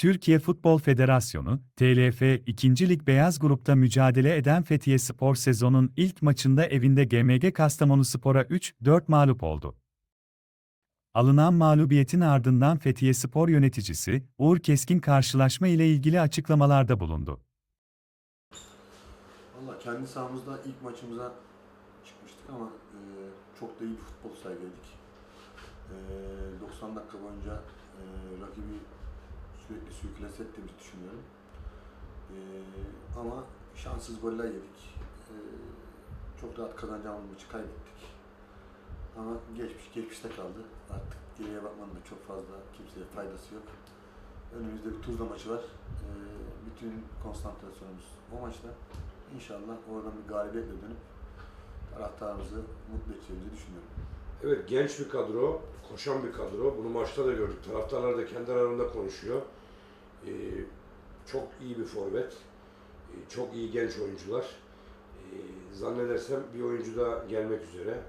Türkiye Futbol Federasyonu, TLF 2. Lig Beyaz Grup'ta mücadele eden Fethiye Spor sezonun ilk maçında evinde GMG Kastamonu Spor'a 3-4 mağlup oldu. Alınan mağlubiyetin ardından Fethiye Spor yöneticisi, Uğur Keskin karşılaşma ile ilgili açıklamalarda bulundu. Valla kendi sahamızda ilk maçımıza çıkmıştık ama e, çok da iyi bir futbol sergiledik. E, 90 dakika boyunca e, rakibi sürekli sürklase ettiğimizi düşünüyorum. E, ama şanssız goller yedik. E, çok rahat kazanacağımız maçı kaybettik. Ama geçmiş geçmişte kaldı. Artık geriye bakmanın da çok fazla kimseye faydası yok. Önümüzde bir Tuzla maçı var. E, bütün konsantrasyonumuz o maçta. İnşallah oradan bir galibiyetle dönüp taraftarımızı mutlu edeceğimizi düşünüyorum. Evet genç bir kadro, koşan bir kadro. Bunu maçta da gördük. Taraftarlar da kendi aralarında konuşuyor. Ee, çok iyi bir forvet. Ee, çok iyi genç oyuncular. Ee, zannedersem bir oyuncu da gelmek üzere.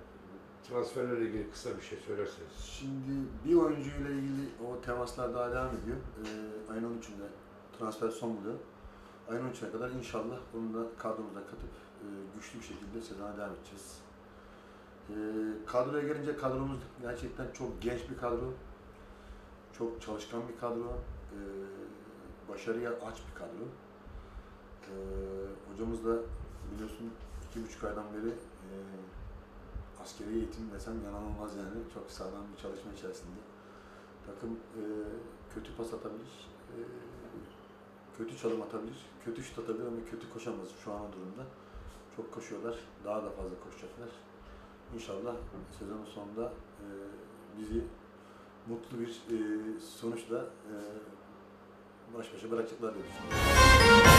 Transferlerle ilgili kısa bir şey söylerseniz. Şimdi bir oyuncuyla ilgili o temaslar daha devam ediyor. Ee, ayın 13'ünde transfer son buluyor. Ayın 13'üne kadar inşallah bunu da kadromuza katıp e, güçlü bir şekilde sezona devam edeceğiz. Ee, kadroya gelince kadromuz gerçekten çok genç bir kadro. Çok çalışkan bir kadro. Ee, başarıya aç bir kadro. Ee, hocamız da biliyorsun iki buçuk aydan beri e, askeri eğitim desem yalan yani. Çok sağlam bir çalışma içerisinde. Takım e, kötü pas atabilir, e, kötü çalım atabilir, kötü şut atabilir ama kötü koşamaz şu an durumda. Çok koşuyorlar, daha da fazla koşacaklar. İnşallah sezonun sonunda e, bizi mutlu bir e, sonuçla e, baş başa bırakacaklar diye düşünüyorum.